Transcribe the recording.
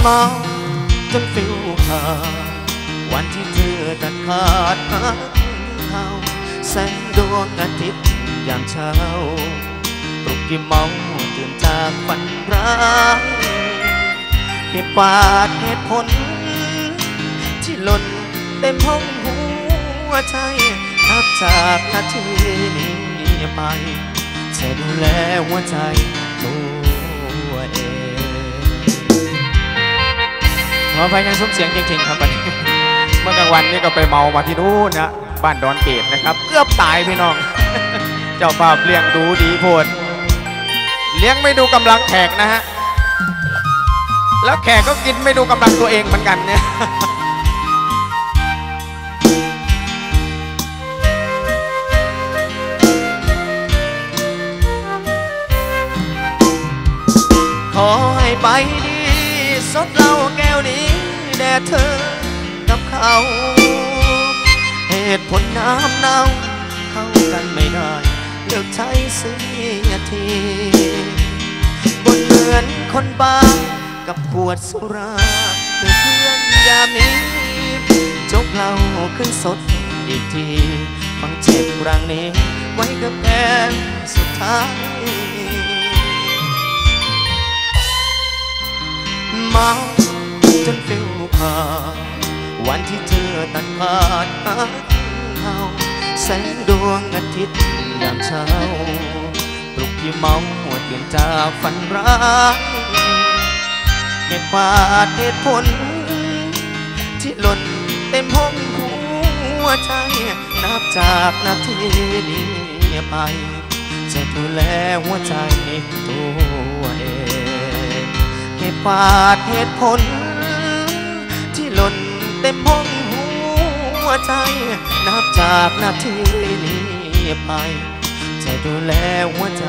เมาจนฟิวขาดวันที่เธอตัดขาดหักเขาแสงดวงอาทิตย์ยามเช้าปลุกที่เมาตื่นจากฝันร้ายเหตุบาดเหตุผล ที่หล่นเต็มห้องหัวใจนับจากนาทีนี้ไปจะดูแลหัวใจตัว ออภัยยังซุ้มเสียงจริงๆครับวันนี้เมื่อกลางวันนี่ก็ไปเมามาที่นู่นนะบ้านดอนเกตนะครับเกือบตายพี่น้อง เจ้าภาพเลี้ยงดูดีโพดเลี้ยงไม่ดูกำลังแขกนะฮะแล้วแขกก็กินไม่ดูกำลังตัวเองเหมือนกันเนี่ยขอให้ไป เธอกับเขา เหตุผลน้ำเน่าเข้ากันไม่ได้เลือกใช้เสียทีบนเหมือนคนบ้ากับขวดสุราเพื่อเพื่อนยามนี้จกเหล้าขึ้นสดอีกทีฟังเจ็บรังนี้ ไว้กับแก้มสุดท้ายเมา นฟิวขาดวันที่เธอตัดขาดหักเขาแสงดวงอาทิตย์ยามเช้า ปลุกที่เมาหัวตื่นจากฝันร้ายเหตุบาดเหตุผล ที่หล่นเต็มห้องหัวใจนับจากนาทีนี้ไป จะดูแลหัวใจตัวเองเหตุบาดเหตุผล ต็มห้องหัวใจ นับจากนาทีนี้ไป จะดูแลหัวใจ